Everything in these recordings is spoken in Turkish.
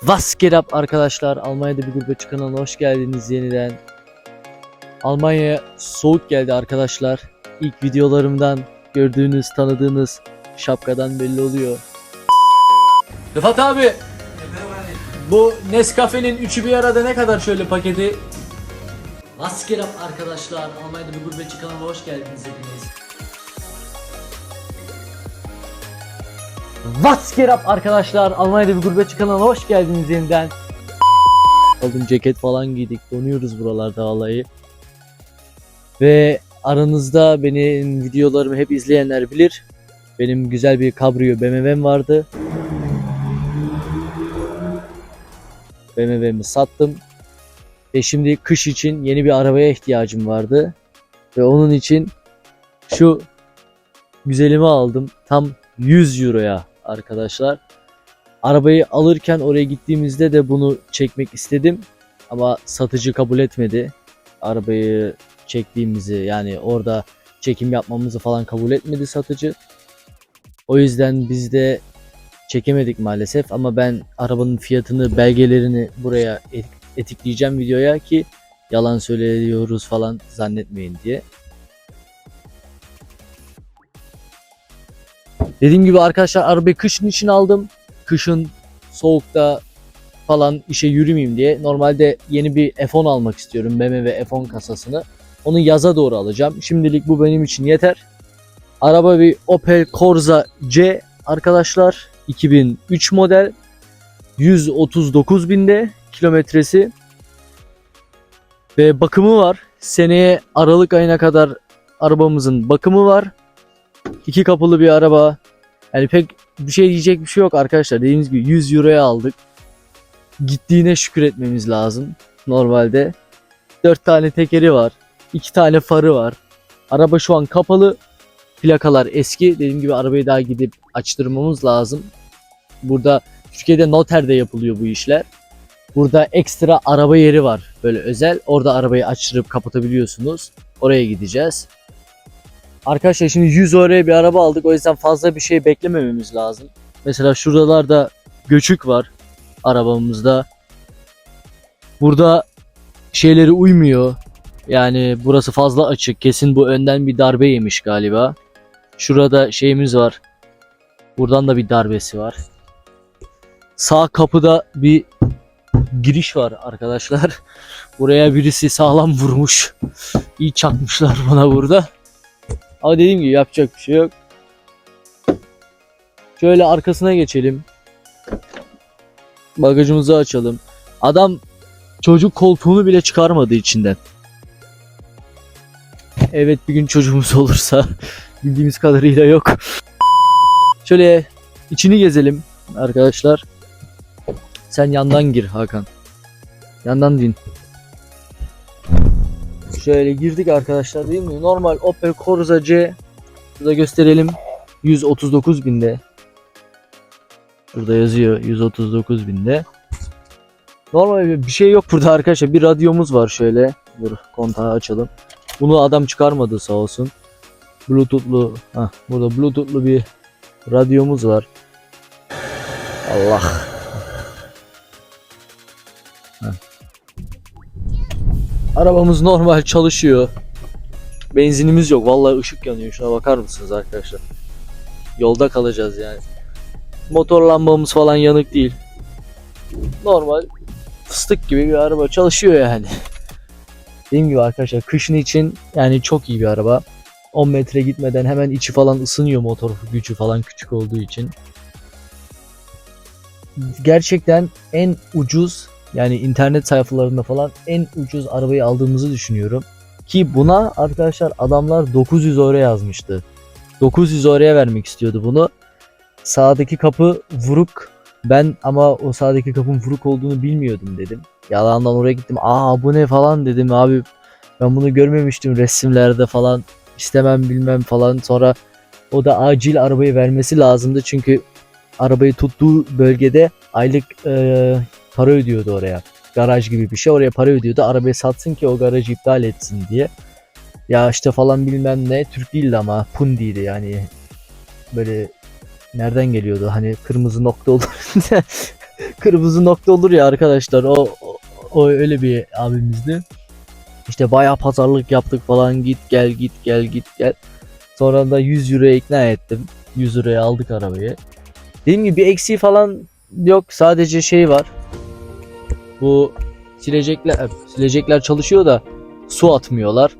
Was geht up arkadaşlar? Almanya'da bir gurbetçi kanalına hoş geldiniz yeniden. Almanya'ya soğuk geldi arkadaşlar. İlk videolarımdan gördüğünüz, tanıdığınız şapkadan belli oluyor. Rıfat abi, bu Nescafe'nin üçü bir arada ne kadar şöyle paketi? Was geht up arkadaşlar? Almanya'da bir gurbetçi kanalına hoş geldiniz hepiniz. What's get up arkadaşlar? Almanya'da bir gurbetçi kanalına hoş geldiniz yeniden. Aldım ceket falan giydik. Donuyoruz buralarda vallahi. Ve aranızda benim videolarımı hep izleyenler bilir. Benim güzel bir kabrio BMW'm vardı. BMW'mi sattım. Ve şimdi kış için yeni bir arabaya ihtiyacım vardı. Ve onun için şu güzelimi aldım. Tam 100 euroya arkadaşlar. Arabayı alırken oraya gittiğimizde de bunu çekmek istedim. Ama satıcı kabul etmedi. Arabayı çektiğimizi yani orada çekim yapmamızı falan kabul etmedi satıcı. O yüzden biz de çekemedik maalesef ama ben arabanın fiyatını, belgelerini buraya et- etikleyeceğim videoya ki yalan söylüyoruz falan zannetmeyin diye. Dediğim gibi arkadaşlar arabayı kışın için aldım. Kışın soğukta falan işe yürümeyeyim diye. Normalde yeni bir F10 almak istiyorum. BMW F10 kasasını. Onu yaza doğru alacağım. Şimdilik bu benim için yeter. Araba bir Opel Corsa C arkadaşlar. 2003 model. 139 binde kilometresi. Ve bakımı var. Seneye Aralık ayına kadar arabamızın bakımı var. İki kapılı bir araba. Yani pek bir şey diyecek bir şey yok arkadaşlar. Dediğimiz gibi 100 euroya aldık. Gittiğine şükür etmemiz lazım. Normalde 4 tane tekeri var. 2 tane farı var. Araba şu an kapalı. Plakalar eski. Dediğim gibi arabayı daha gidip açtırmamız lazım. Burada Türkiye'de noterde yapılıyor bu işler. Burada ekstra araba yeri var. Böyle özel. Orada arabayı açtırıp kapatabiliyorsunuz. Oraya gideceğiz. Arkadaşlar şimdi 100 oraya bir araba aldık. O yüzden fazla bir şey beklemememiz lazım. Mesela şuralarda göçük var arabamızda. Burada şeyleri uymuyor. Yani burası fazla açık. Kesin bu önden bir darbe yemiş galiba. Şurada şeyimiz var. Buradan da bir darbesi var. Sağ kapıda bir giriş var arkadaşlar. Buraya birisi sağlam vurmuş. İyi çakmışlar bana burada. Ama dediğim gibi yapacak bir şey yok. Şöyle arkasına geçelim. Bagajımızı açalım. Adam çocuk koltuğunu bile çıkarmadı içinden. Evet bir gün çocuğumuz olursa bildiğimiz kadarıyla yok. Şöyle içini gezelim arkadaşlar. Sen yandan gir Hakan. Yandan din. Şöyle girdik arkadaşlar değil mi? Normal Opel Corsa C. Burada gösterelim. 139 binde. Burada yazıyor 139 binde. Normal bir şey yok burada arkadaşlar. Bir radyomuz var şöyle. Dur kontağı açalım. Bunu adam çıkarmadı sağ olsun. Bluetooth'lu. Hah, burada Bluetooth'lu bir radyomuz var. Allah. Arabamız normal çalışıyor. Benzinimiz yok. Vallahi ışık yanıyor. Şuna bakar mısınız arkadaşlar? Yolda kalacağız yani. Motor lambamız falan yanık değil. Normal fıstık gibi bir araba çalışıyor yani. Dediğim gibi arkadaşlar kışın için yani çok iyi bir araba. 10 metre gitmeden hemen içi falan ısınıyor motor gücü falan küçük olduğu için. Gerçekten en ucuz yani internet sayfalarında falan en ucuz arabayı aldığımızı düşünüyorum. Ki buna arkadaşlar adamlar 900 euro yazmıştı. 900 euroya vermek istiyordu bunu. Sağdaki kapı vuruk. Ben ama o sağdaki kapının vuruk olduğunu bilmiyordum dedim. Yalandan oraya gittim. Aa bu ne falan dedim abi. Ben bunu görmemiştim resimlerde falan. İstemem bilmem falan. Sonra o da acil arabayı vermesi lazımdı. Çünkü arabayı tuttuğu bölgede aylık eee para ödüyordu oraya. Garaj gibi bir şey. Oraya para ödüyordu. Arabayı satsın ki o garajı iptal etsin diye. Ya işte falan bilmem ne. Türk değildi ama Pundi'ydi yani. Böyle nereden geliyordu? Hani kırmızı nokta olur. kırmızı nokta olur ya arkadaşlar o, o, o öyle bir abimizdi. İşte bayağı pazarlık yaptık falan git gel git gel git gel. Sonra da 100 euroya ikna ettim. 100 euroya aldık arabayı. Dediğim gibi bir eksiği falan yok. Sadece şey var. Bu silecekler silecekler çalışıyor da su atmıyorlar.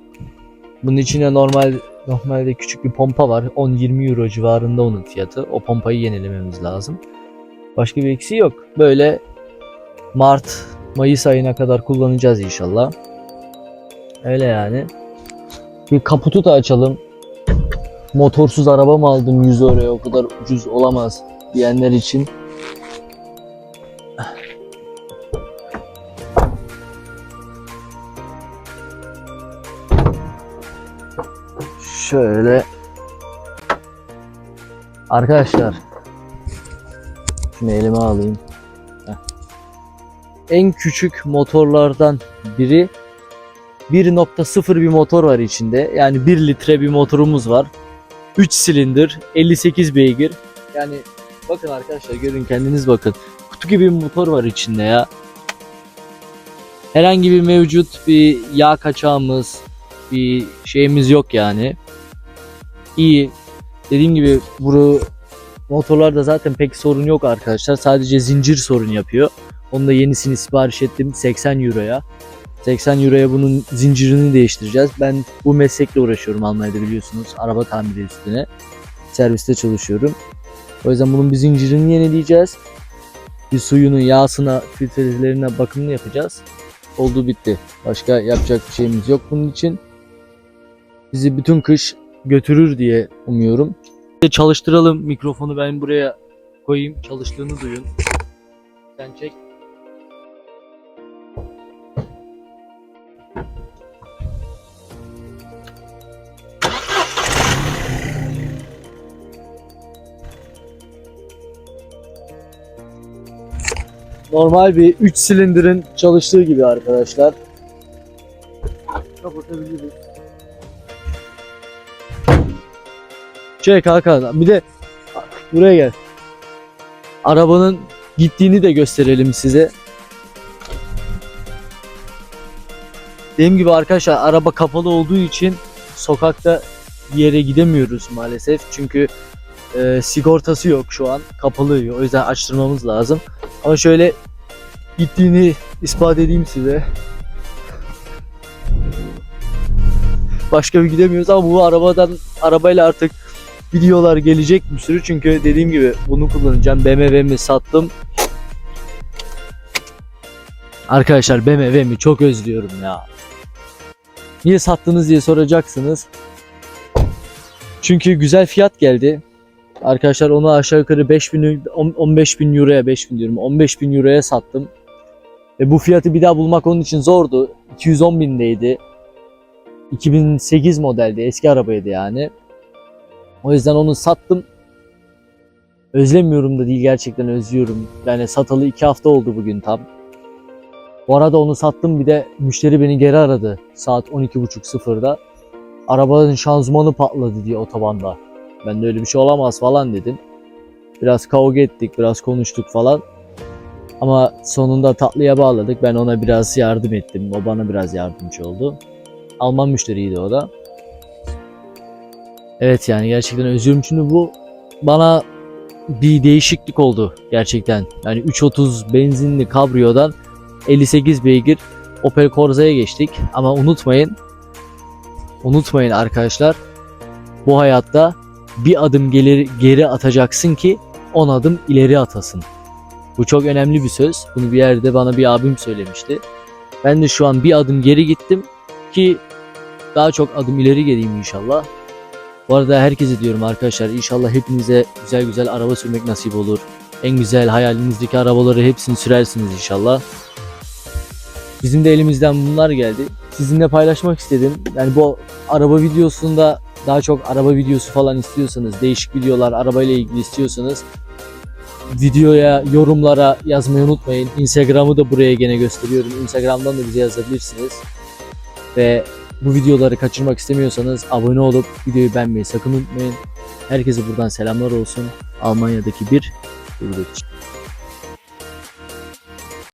Bunun içine normal normalde küçük bir pompa var. 10-20 euro civarında onun fiyatı. O pompayı yenilememiz lazım. Başka bir eksiği yok. Böyle Mart, Mayıs ayına kadar kullanacağız inşallah. Öyle yani. Bir kaputu da açalım. Motorsuz araba mı aldım 100 euroya o kadar ucuz olamaz diyenler için. Şöyle Arkadaşlar Şunu elime alayım. Heh. En küçük motorlardan biri 1.0 bir motor var içinde. Yani 1 litre bir motorumuz var. 3 silindir, 58 beygir. Yani bakın arkadaşlar görün kendiniz bakın. Kutu gibi bir motor var içinde ya. Herhangi bir mevcut bir yağ kaçağımız, bir şeyimiz yok yani. İyi. Dediğim gibi bu motorlarda zaten pek sorun yok arkadaşlar. Sadece zincir sorun yapıyor. Onu da yenisini sipariş ettim 80 euroya. 80 euroya bunun zincirini değiştireceğiz. Ben bu meslekle uğraşıyorum Almanya'da biliyorsunuz. Araba tamiri üstüne. Serviste çalışıyorum. O yüzden bunun bir zincirini yenileyeceğiz. Bir suyunu, yağsına, filtrelerine bakımını yapacağız. Oldu bitti. Başka yapacak bir şeyimiz yok bunun için. Bizi bütün kış götürür diye umuyorum. Çalıştıralım mikrofonu ben buraya koyayım. Çalıştığını duyun. Sen çek. Normal bir 3 silindirin çalıştığı gibi arkadaşlar. Kapatabiliriz. Çek Hakan. Bir de buraya gel. Arabanın gittiğini de gösterelim size. Dediğim gibi arkadaşlar araba kapalı olduğu için sokakta bir yere gidemiyoruz maalesef. Çünkü e, sigortası yok şu an. Kapalı. O yüzden açtırmamız lazım. Ama şöyle gittiğini ispat edeyim size. Başka bir gidemiyoruz ama bu arabadan arabayla artık videolar gelecek bir sürü çünkü dediğim gibi bunu kullanacağım. BMW'mi sattım. Arkadaşlar BMW'mi çok özlüyorum ya. Niye sattınız diye soracaksınız. Çünkü güzel fiyat geldi. Arkadaşlar onu aşağı yukarı 5000 15 bin euroya 5 bin diyorum 15 bin euroya sattım. Ve bu fiyatı bir daha bulmak onun için zordu. 210 bindeydi. 2008 modeldi eski arabaydı yani. O yüzden onu sattım. Özlemiyorum da değil gerçekten özlüyorum. Yani satalı 2 hafta oldu bugün tam. Bu arada onu sattım bir de müşteri beni geri aradı saat 12.30'da. Arabanın şanzımanı patladı diye otobanda. Ben de öyle bir şey olamaz falan dedim. Biraz kavga ettik, biraz konuştuk falan. Ama sonunda tatlıya bağladık. Ben ona biraz yardım ettim. O bana biraz yardımcı oldu. Alman müşteriydi o da. Evet yani gerçekten özlüyorum çünkü bu bana bir değişiklik oldu gerçekten. Yani 330 benzinli kabriyodan 58 beygir Opel Corsa'ya geçtik. Ama unutmayın unutmayın arkadaşlar bu hayatta bir adım geri, geri atacaksın ki 10 adım ileri atasın. Bu çok önemli bir söz. Bunu bir yerde bana bir abim söylemişti. Ben de şu an bir adım geri gittim ki daha çok adım ileri geleyim inşallah. Bu arada herkese diyorum arkadaşlar inşallah hepinize güzel güzel araba sürmek nasip olur. En güzel hayalinizdeki arabaları hepsini sürersiniz inşallah. Bizim de elimizden bunlar geldi. Sizinle paylaşmak istedim. Yani bu araba videosunda daha çok araba videosu falan istiyorsanız, değişik videolar arabayla ilgili istiyorsanız videoya, yorumlara yazmayı unutmayın. Instagram'ı da buraya gene gösteriyorum. Instagram'dan da bize yazabilirsiniz. Ve bu videoları kaçırmak istemiyorsanız abone olup videoyu beğenmeyi sakın unutmayın. Herkese buradan selamlar olsun. Almanya'daki bir gurbetçi.